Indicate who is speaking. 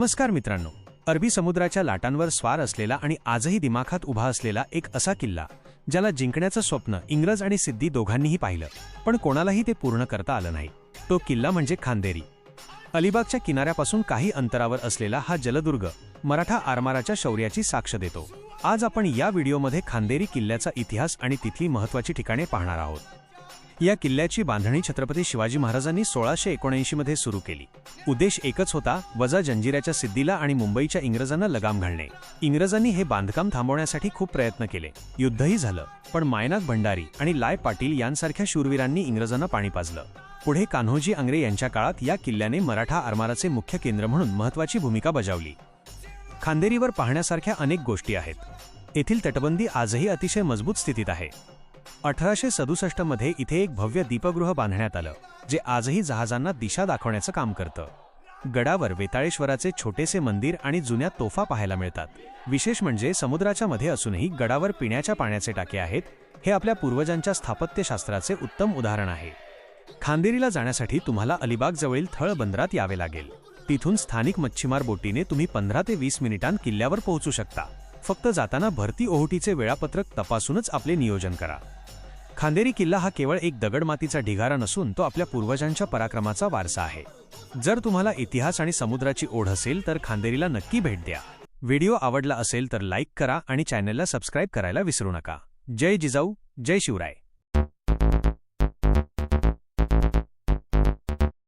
Speaker 1: नमस्कार मित्रांनो. अरबी समुद्राच्या लाटांवर स्वार असलेला आणि आजही दिमाखात उभा असलेला एक असा किल्ला ज्याला जिंकण्याचं स्वप्न इंग्रज आणि सिद्धी दोघांनीही पाहिलं पण कोणालाही ते पूर्ण करता आलं नाही. तो किल्ला म्हणजे खांदेरी. अलिबागच्या किनाऱ्यापासून काही अंतरावर असलेला हा जलदुर्ग मराठा आरमाराच्या शौर्याची साक्ष देतो. आज आपण या व्हिडिओमध्ये खांदेरी किल्ल्याचा इतिहास आणि तिथली महत्त्वाची ठिकाणे पाहणार आहोत. या किल्ल्याची बांधणी छत्रपती शिवाजी महाराजांनी सोळाशे एकोणऐंशी मध्ये सुरू केली. उद्देश एकच होता वजा जंजिराच्या सिद्धीला आणि मुंबईच्या इंग्रजांना लगाम घालणे. इंग्रजांनी हे बांधकाम थांबवण्यासाठी खूप प्रयत्न केले. युद्धही झालं पण मायनाथ भंडारी आणि लाय पाटील यांसारख्या शूरवीरांनी इंग्रजांना पाणी पाजलं. पुढे कान्होजी आंग्रे यांच्या काळात या किल्ल्याने मराठा आरमाराचे मुख्य केंद्र म्हणून महत्वाची भूमिका बजावली. खांदेरीवर पाहण्यासारख्या अनेक गोष्टी आहेत. येथील तटबंदी आजही अतिशय मजबूत स्थितीत आहे. अठराशे सदुसष्टमध्ये इथे एक भव्य दीपगृह बांधण्यात आलं जे आजही जहाजांना दिशा दाखवण्याचं काम करतं. गडावर वेताळेश्वराचे छोटेसे मंदिर आणि जुन्या तोफा पाहायला मिळतात. विशेष म्हणजे समुद्राच्या मध्ये असूनही गडावर पिण्याच्या पाण्याचे टाके आहेत हे आपल्या पूर्वजांच्या स्थापत्यशास्त्राचे उत्तम उदाहरण आहे. खांदेरीला जाण्यासाठी तुम्हाला अलिबाग जवळील थळ बंदरात यावे लागेल. तिथून स्थानिक मच्छीमार बोटीने तुम्ही पंधरा ते वीस मिनिटांत किल्ल्यावर पोहोचू शकता. फक्त जाताना भरती ओहोटीचे वेळापत्रक तपासूनच आपले नियोजन करा. खांदेरी किल्ला हा केवळ एक दगडमातीचा ढिगारा नसून तो आपल्या पूर्वजांच्या पराक्रमाचा वारसा आहे. जर तुम्हाला इतिहास आणि समुद्राची ओढ असेल तर खांदेरीला नक्की भेट द्या. व्हिडिओ आवडला असेल तर लाईक करा आणि चॅनलला सबस्क्राईब करायला विसरू नका. जय जिजाऊ जय शिवराय.